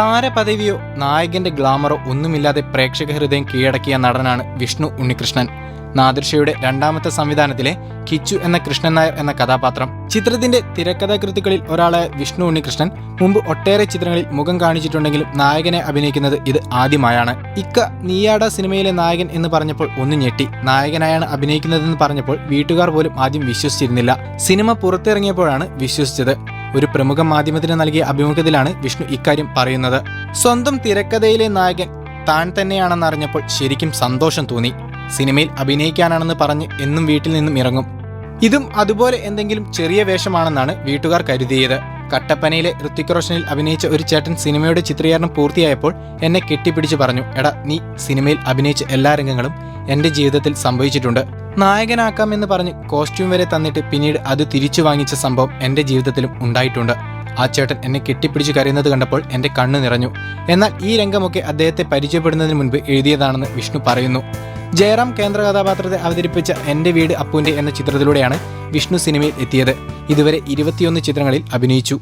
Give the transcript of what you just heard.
താരപദവിയോ നായകന്റെ ഗ്ലാമറോ ഒന്നുമില്ലാതെ പ്രേക്ഷക ഹൃദയം കീഴടക്കിയ നടനാണ് വിഷ്ണു ഉണ്ണികൃഷ്ണൻ. നാദിർഷയുടെ രണ്ടാമത്തെ സംവിധാനത്തിലെ കിച്ചു എന്ന കൃഷ്ണൻ നായർ എന്ന കഥാപാത്രം. ചിത്രത്തിന്റെ തിരക്കഥാകൃത്തുക്കളിൽ ഒരാളായ വിഷ്ണു ഉണ്ണികൃഷ്ണൻ മുമ്പ് ഒട്ടേറെ ചിത്രങ്ങളിൽ മുഖം കാണിച്ചിട്ടുണ്ടെങ്കിലും നായകനെ അഭിനയിക്കുന്നത് ഇത് ആദ്യമായാണ്. ഇക്ക നീയാട സിനിമയിലെ നായകൻ എന്ന് പറഞ്ഞപ്പോൾ ഒന്ന് ഞെട്ടി. നായകനായാണ് അഭിനയിക്കുന്നതെന്ന് പറഞ്ഞപ്പോൾ വീട്ടുകാർ പോലും ആദ്യം വിശ്വസിച്ചിരുന്നില്ല. സിനിമ പുറത്തിറങ്ങിയപ്പോഴാണ് വിശ്വസിച്ചത്. ഒരു പ്രമുഖ മാധ്യമത്തിന് നൽകിയ അഭിമുഖത്തിലാണ് വിഷ്ണു ഇക്കാര്യം പറയുന്നത്. സ്വന്തം തിരക്കഥയിലെ നായകൻ താൻ തന്നെയാണെന്നറിഞ്ഞപ്പോൾ ശരിക്കും സന്തോഷം തോന്നി. സിനിമയിൽ അഭിനയിക്കാനാണെന്ന് പറഞ്ഞ് എന്നും വീട്ടിൽ നിന്നും ഇറങ്ങും. ഇതും അതുപോലെ എന്തെങ്കിലും ചെറിയ വേഷമാണെന്നാണ് വീട്ടുകാർ കരുതിയത്. കട്ടപ്പനയിലെ ഋത്തിക് റോഷനിൽ അഭിനയിച്ച ഒരു ചേട്ടൻ സിനിമയുടെ ചിത്രീകരണം പൂർത്തിയായപ്പോൾ എന്നെ കെട്ടിപ്പിടിച്ച് പറഞ്ഞു എടാ നീ സിനിമയിൽ അഭിനയിച്ച എല്ലാ രംഗങ്ങളും എന്റെ ജീവിതത്തിൽ സംഭവിച്ചിട്ടുണ്ട്. നായകനാക്കാമെന്ന് പറഞ്ഞ് കോസ്റ്റ്യൂം വരെ തന്നിട്ട് പിന്നീട് അത് തിരിച്ചു വാങ്ങിച്ച സംഭവം എന്റെ ജീവിതത്തിലും ഉണ്ടായിട്ടുണ്ട്. ആ ചേട്ടൻ എന്നെ കെട്ടിപ്പിടിച്ച് കരയുന്നത് കണ്ടപ്പോൾ എന്റെ കണ്ണ് നിറഞ്ഞു. എന്നാൽ ഈ രംഗമൊക്കെ അദ്ദേഹത്തെ പരിചയപ്പെടുന്നതിന് മുൻപ് എഴുതിയതാണെന്ന് വിഷ്ണു പറയുന്നു. ജയറാം കേന്ദ്ര കഥാപാത്രത്തെ അവതരിപ്പിച്ച എന്റെ വീട് അപ്പുവിന്റെ എന്ന ചിത്രത്തിലൂടെയാണ് വിഷ്ണു സിനിമയിൽ എത്തിയത്. ഇതുവരെ ഇരുപത്തിയൊന്ന് ചിത്രങ്ങളിൽ അഭിനയിച്ചു.